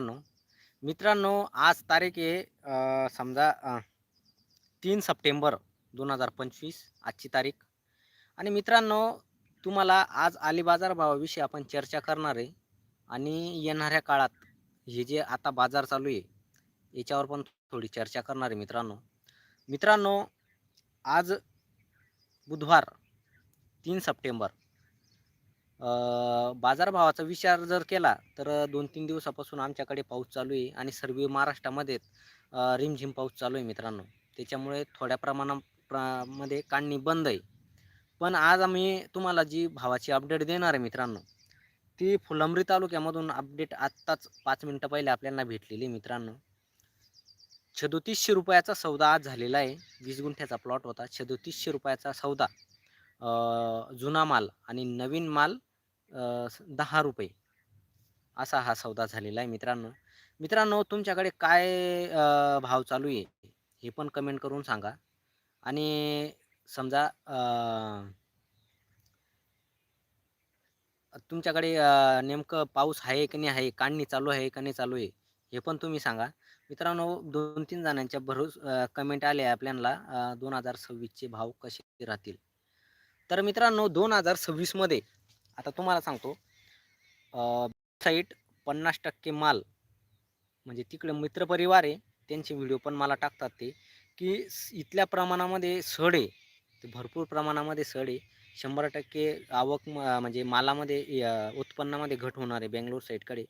मित्रांनो मित्रांनो आज तारीख आहे समजा तीन सप्टेंबर दोन हजार पंचवीस आजची तारीख. आणि मित्रांनो तुम्हाला आज आली बाजार भावाविषयी आपण चर्चा करणार आहे. आणि येणाऱ्या काळात हे जे आता बाजार चालू आहे याच्यावर पण थोडी चर्चा करणार आहे मित्रांनो. मित्रांनो आज बुधवार तीन सप्टेंबर बाजारभावाचा विचार जर केला तर दोन तीन दिवसापासून आमच्याकडे पाऊस चालू आहे आणि सर्व महाराष्ट्रामध्ये रिमझिम पाऊस चालू आहे मित्रांनो. त्याच्यामुळे थोड्या प्रमाणा मध्ये काढणी बंद आहे. पण आज आम्ही तुम्हाला जी भावाची अपडेट देणार आहे मित्रांनो ती फुलंब्री तालुक्यामधून अपडेट आत्ताच पाच मिनटं पहिले आपल्याला भेटलेली आहे मित्रांनो. छदोतीसशे रुपयाचा सौदा आज झालेला आहे. वीस गुंठ्याचा प्लॉट होता. छदोतीसशे रुपयाचा सौदा. जुना माल आणि नवीन माल दहा रुपये. असा हा सौदा झालेला आहे मित्रांनो. मित्रांनो तुमच्याकडे काय भाव चालू आहे? हे पण कमेंट करून सांगा. आणि समजा तुमच्याकडे नेमकं पाऊस आहे की नाही आहे? काढणी चालू आहे का नाही चालू आहे? हे पण तुम्ही सांगा. मित्रांनो दोन तीन जणांच्या भरोस कमेंट आले आपल्याला दोन हजार सव्वीसचे भाव कसे राहतील? तर मित्रांनो दोन हजार सव्वीसमध्ये आता तुम्हाला सांगतो साईट पन्नास टक्के माल म्हणजे तिकडे मित्रपरिवार आहे त्यांचे व्हिडिओ पण मला टाकतात ते की इथल्या प्रमाणामध्ये सड आहे ते भरपूर प्रमाणामध्ये सड आहे. शंभर टक्के आवक म- म्हणजे मालामध्ये उत्पन्नामध्ये घट होणार आहे बेंगलोर साईडकडे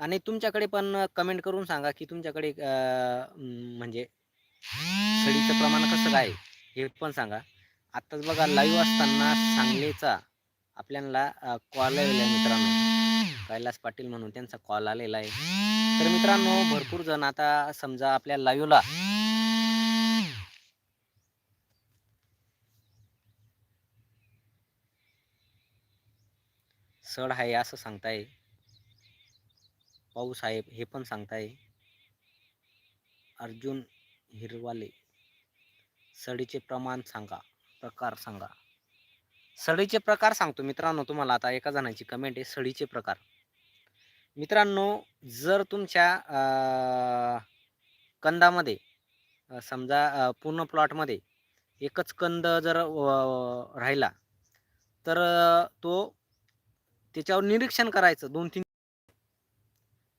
आणि तुमच्याकडे पण कमेंट करून सांगा की तुमच्याकडे म्हणजे सडीचं प्रमाण कसं काय हे पण सांगा. आत्ताच बघा लाईव्ह असताना सांगलीचा आपल्याला कॉल आलेला आहे मित्रांनो. कैलास पाटील म्हणून त्यांचा कॉल आलेला आहे. तर मित्रांनो भरपूर जण आता समजा आपल्या लाईव्हला सड आहे असं सांगताय. पाऊस आहे हे पण सांगताय. अर्जुन हिरवाले. सडीचे प्रमाण सांगा प्रकार सांगा. सडीचे प्रकार सांगतो मित्रांनो तुम्हाला. आता एका जणांची कमेंट आहे सडीचे प्रकार. मित्रांनो जर तुमच्या कंदामध्ये समजा पूर्ण प्लॉटमध्ये एकच कंद जर राहिला तर तो त्याच्यावर निरीक्षण करायचं. दोन तीन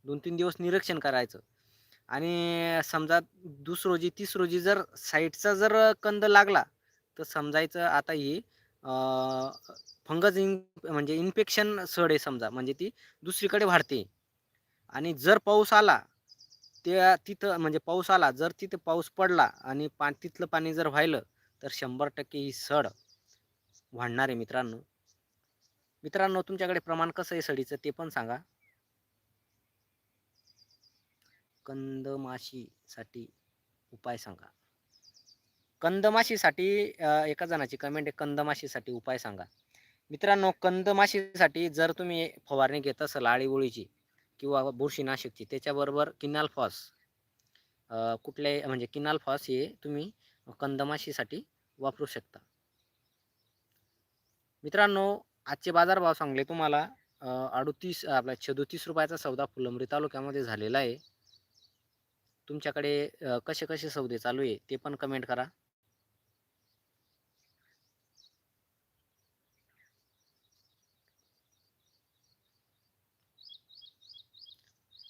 दोन तीन दिवस निरीक्षण करायचं. आणि समजा दुस रोजी तीस रोजी जर साईडचा जर कंद लागला तर समजायचं आता ही फंगस इन म्हणजे इन्फेक्शन सड आहे समजा म्हणजे ती दुसरीकडे वाढते. आणि जर पाऊस आला त्या तिथं म्हणजे पाऊस आला जर तिथं पाऊस पडला आणि पा तिथलं पाणी जर व्हायलं तर शंभर टक्के ही सड वाढणार आहे मित्रांनो. मित्रांनो तुमच्याकडे प्रमाण कसं आहे सडीचं ते पण सांगा. कंदमाशीसाठी उपाय सांगा. कंदमाशीसाठी एका जणाची कमेंट आहे कंदमाशीसाठी उपाय सांगा. मित्रांनो कंदमाशीसाठी जर तुम्ही फवारणी घेत असाल आळीवोळीची किंवा बुरशीनाशकची त्याच्याबरोबर किनाल फॉस कुठल्याही म्हणजे किनाल फॉस हे तुम्ही कंदमाशीसाठी वापरू शकता. मित्रांनो आजचे बाजारभाव सांगले तुम्हाला. अं, अडतीस आपला छदोतीस रुपयाचा सौदा फुलंब्री तालुक्यामध्ये झालेला आहे. तुमच्याकडे कसे कसे सौदे चालू आहे ते पण कमेंट करा.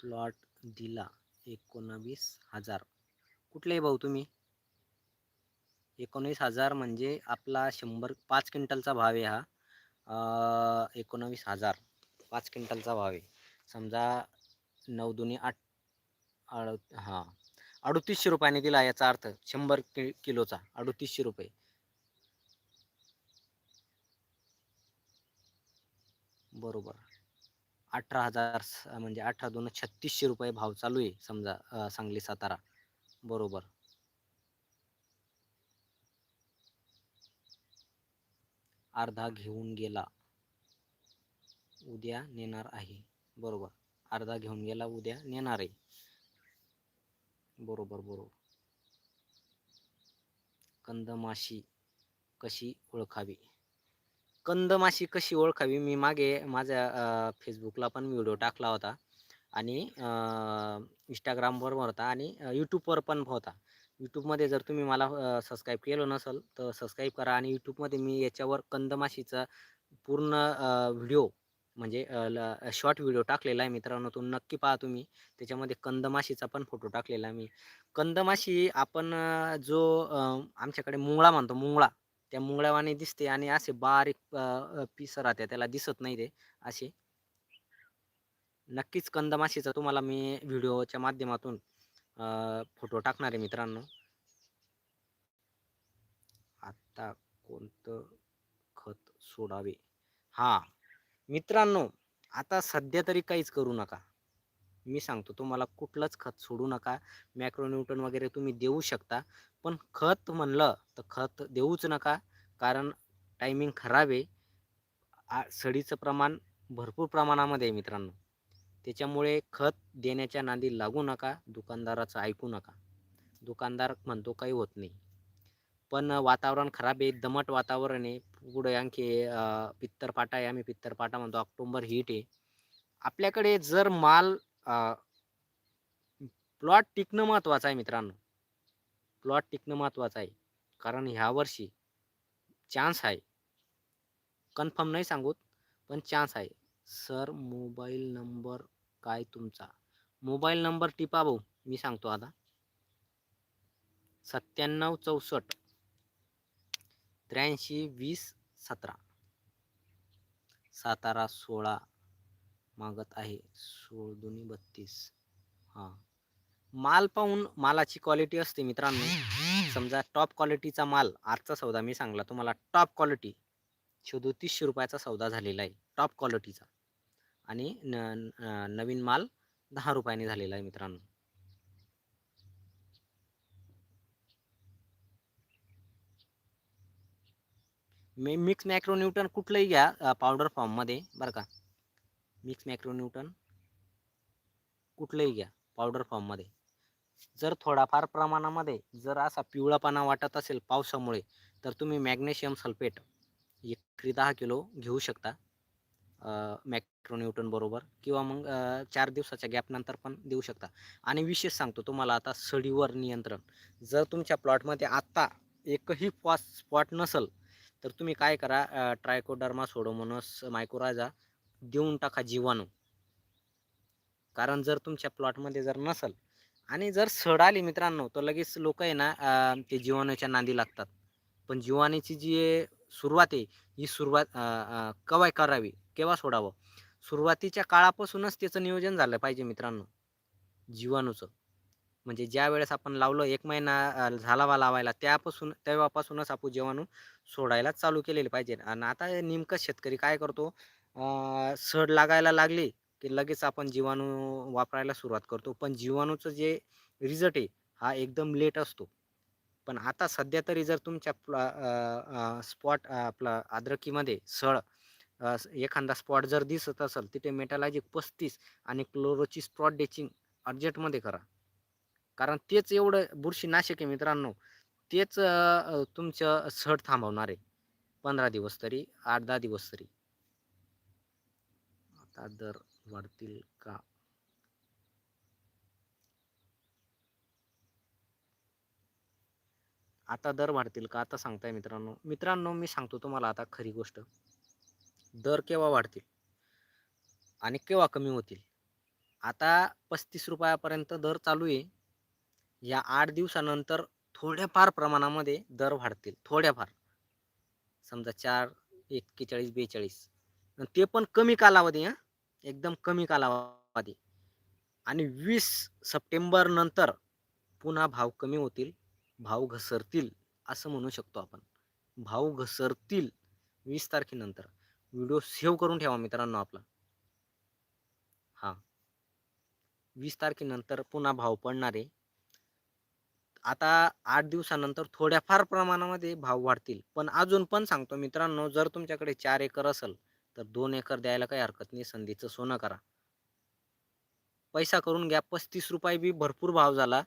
प्लॉट दिला एकोणावीस हजार. कुठले भाऊ तुम्ही? एकोणीस हजार म्हणजे आपला शंभर पाच क्विंटलचा भाव आहे हा. एकोणवीस एकोणावीस हजार पाच क्विंटलचा भाव आहे. समजा नऊ दोन्ही आठ अड हां. अडतीसशे रुपयाने दिला याचा अर्थ शंभर कि किलोचा अडतीसशे रुपये. बरोबर. अठरा हजार म्हणजे अठरा दोन छत्तीसशे रुपये भाव चालू आहे समजा सांगली सातारा. बरोबर. अर्धा घेऊन गेला. उद्या नेणार आहे. बरोबर. अर्धा घेऊन गेला उद्या नेणार आहे. बरोबर बरोबर. कंदमाशी कशी ओळखावी? कंदमाशी कशी ओळखावी? मी मागे माझ्या फेसबुकला पण व्हिडिओ टाकला होता आणि इंस्टाग्रामवर होता आणि यूट्यूबवर पण होता. यूट्यूबमध्ये जर तुम्ही मला सबस्क्राईब केलं नसेल तर सबस्क्राईब करा आणि यूट्यूबमध्ये मी याच्यावर कंदमाशीचा पूर्ण व्हिडिओ म्हणजे शॉर्ट व्हिडिओ टाकलेला आहे मित्रांनो तो नक्की पहा तुम्ही. त्याच्यामध्ये कंदमाशीचा पण फोटो टाकलेला आहे मी. कंदमाशी आपण जो आमच्याकडे मुंगळा म्हणतो मुंगळा त्या मुंगळ्यावाने दिसते आणि असे बारीक पीस राहते. त्याला दिसत नाही ते असे. नक्कीच कंदमाशीचा तुम्हाला मी व्हिडिओच्या माध्यमातून फोटो टाकणार आहे मित्रांनो. आता कोणतं खत सोडावे? हा मित्रांनो आता सध्या तरी काहीच करू नका. मी सांगतो तुम्हाला कुठलंच खत सोडू नका. मॅक्रोन्यूटन वगैरे तुम्ही देऊ शकता. पण खत म्हणलं तर खत देऊच नका. कारण टायमिंग खराब आहे. सडीचं प्रमाण भरपूर प्रमाणामध्ये आहे मित्रांनो. त्याच्यामुळे खत देण्याच्या नादी लागू नका. दुकानदाराचं ऐकू नका. दुकानदार म्हणतो काही होत नाही. पण वातावरण खराब आहे. दमट वातावरण आहे. पुढे आणखी पित्तरपाटा आहे. आम्ही पित्तरपाटा म्हणतो. ऑक्टोंबर हीट आहे. आपल्याकडे जर माल प्लॉट टिकणं महत्त्वाचं आहे मित्रांनो. प्लॉट टिकणं महत्त्वाचं आहे. कारण ह्या वर्षी चान्स आहे. कन्फर्म नाही सांगूत पण चान्स आहे. सर मोबाईल नंबर काय तुमचा? मोबाईल नंबर टिपा भाऊ मी सांगतो आता. सत्त्याण्णव चौसष्ट त्र्याऐंशी वीस सतरा. सातारा सोळा मागत आहे. सोळ दोन्ही बत्तीस. हां. माल पाहून मालाची क्वालिटी असते मित्रांनो. समजा टॉप क्वालिटीचा माल आजचा सौदा मी सांगला तुम्हाला टॉप क्वालिटी सदोतीसशे रुपयाचा सौदा झालेला आहे टॉप क्वालिटीचा आणि न नवीन माल दहा रुपयाने झालेला आहे मित्रांनो. मी मिक्स मॅक्रोन्यूटन कुठलंही घ्या पावडर फॉर्ममध्ये बरं का. मिक्स मॅक्रोन्यूटन कुठलंही घ्या पावडर फॉर्ममध्ये जर थोडाफार प्रमाणामध्ये जर असा पिवळापणा वाटत असेल पावसामुळे तर तुम्ही मॅग्नेशियम सल्फेट एकरी दहा किलो घेऊ शकता मॅक्रोन्यूटन बरोबर किंवा मग चार दिवसाच्या गॅपनंतर पण देऊ शकता. आणि विशेष सांगतो तुम्हाला आता सडीवर नियंत्रण. जर तुमच्या प्लॉटमध्ये आत्ता एकही फॉस स्पॉट नसल तर तुम्ही काय करा ट्रायकोडर्मा सोडोमोनस मायक्रोराजा देऊन टाका जीवाणू. कारण जर तुमच्या प्लॉटमध्ये जर नसल आणि जर सड आली मित्रांनो तर लगेच लोक आहे ना ते जीवाणूच्या नांदी लागतात. पण जीवाणूची जी सुरुवात आहे ही सुरुवात कवाय करावी केव्हा सोडावं? सुरुवातीच्या काळापासूनच त्याचं नियोजन झालं पाहिजे मित्रांनो. जीवाणूचं. म्हणजे ज्या वेळेस आपण लावलं एक महिना झालावा लावायला त्यापासून तेव्हापासूनच आपण जीवाणू सोडायला चालू केलेले पाहिजे. आणि आता नेमकं शेतकरी काय करतो? सड लागायला लागली की लगेच आपण जीवाणू वापरायला सुरुवात करतो. पण जीवाणूचं जे रिझल्ट आहे हा एकदम लेट असतो. पण आता सध्या तरी जर तुमच्या स्पॉट आपला अद्रकीमध्ये सळ एखादा स्पॉट जर दिसत असेल तिथे मेटालॉजिक पस्तीस आणि क्लोरोची स्पॉट डेचिंग अर्जंटमध्ये करा. कारण तेच एवढं बुरशीनाशक आहे मित्रांनो. तेच तुमचं सड थांबवणार आहे. पंधरा दिवस तरी आठ दहा दिवस तरी. आता दर वाढतील का? आता दर वाढतील का? आता सांगताय मित्रांनो. मित्रांनो मी सांगतो तुम्हाला आता खरी गोष्ट. दर केव्हा वाढतील? आणि केव्हा कमी होतील? आता पस्तीस रुपयापर्यंत दर चालू आहे. या आठ दिवसानंतर थोड्याफार प्रमाणामध्ये दर वाढतील. थोड्याफार. समजा चार एक्केचाळीस बेचाळीस. ते पण कमी कालावधी हां. एकदम कमी कालावधी. आणि वीस सप्टेंबर नंतर पुन्हा भाव कमी होतील भाव घसरतील असं म्हणू शकतो आपण. भाव घसरतील वीस तारखेनंतर व्हिडिओ सेव्ह करून ठेवा मित्रांनो आपला. हां. वीस तारखेनंतर पुन्हा भाव पडणार आहे. आता आठ दिवसानंतर थोड्याफार प्रमाणामध्ये भाव वाढतील. पण अजून पण सांगतो मित्रांनो जर तुमच्याकडे चार एकर असेल तर दोन एकर द्यायला काही हरकत नाही संधीचं सोनं करा. पैसा करून घ्या पस्तीस रुपये बी भरपूर भाव झाला.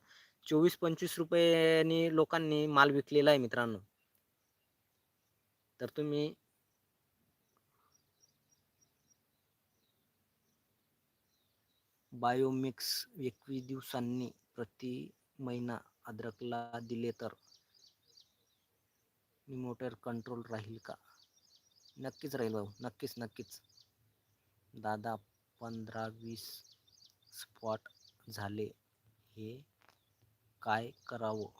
चोवीस पंचवीस रुपयांनी लोकांनी माल विकलेला आहे मित्रांनो. तर तुम्ही बायोमिक्स एकवीस दिवसांनी प्रति महिना अद्रकला दिले तर निमोटर कंट्रोल राहील का? नक्कीच राहील भाऊ नक्कीच नक्कीच. दादा पंधरा वीस स्पॉट झाले. हे काय करावं?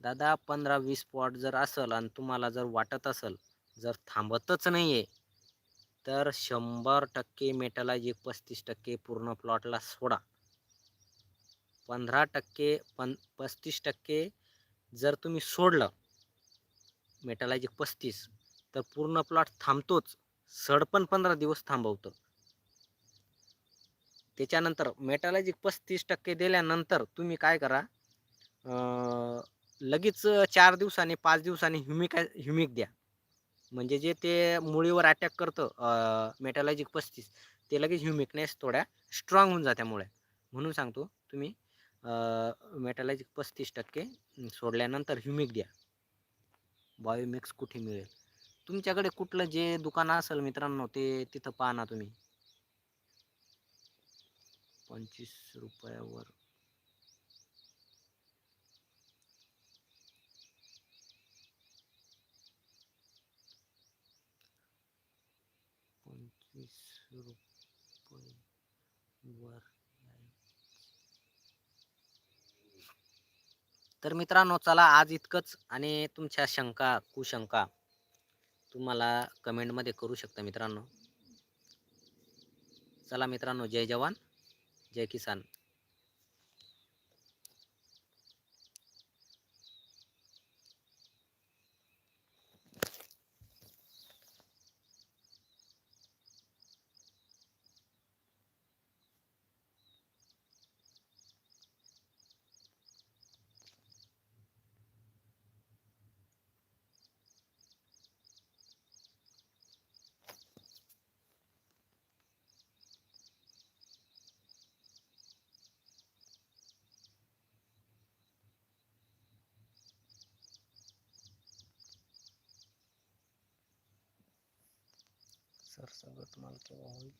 दादा पंधरा वीस स्पॉट जर असेल आणि तुम्हाला जर वाटत असेल जर थांबतच नाही आहे तर शंभर टक्के मेटालायझिक पस्तीस टक्के पूर्ण प्लॉटला सोडा. पंधरा टक्के पन पस्तीस टक्के जर तुम्ही सोडलं मेटालायझिक पस्तीस तर पूर्ण प्लॉट थांबतोच. सड पण पंधरा दिवस थांबवतं. त्याच्यानंतर मेटालॉजिक पस्तीस टक्के दिल्यानंतर तुम्ही काय करा लगेच चार दिवसांनी पाच दिवसांनी ह्युमिक ह्युमिक द्या. म्हणजे जे ते मुळीवर अटॅक करतं मेटालॉजिक पस्तीस ते लगेच ह्युमिकनेस थोड्या स्ट्रॉंग होऊन जात्यामुळे म्हणून सांगतो तुम्ही मेटालॉजिक पस्तीस टक्के सोडल्यानंतर ह्युमिक द्या. बायोमिक्स कुठे मिळेल? तुमच्याकडे कुठलं जे दुकान असेल मित्रांनो ते तिथं पाहा ना तुम्ही. पंचवीस रुपयावर. पंचवीस रुपये वर तर मित्रांनो चला आज इतकंच आणि तुमच्या शंका कुशंका. तुम्हाला कमेंटमध्ये करू शकता मित्रांनो. चला मित्रांनो जय जवान जय किसान. सर सगळं तुम्हाला केव्हा होईल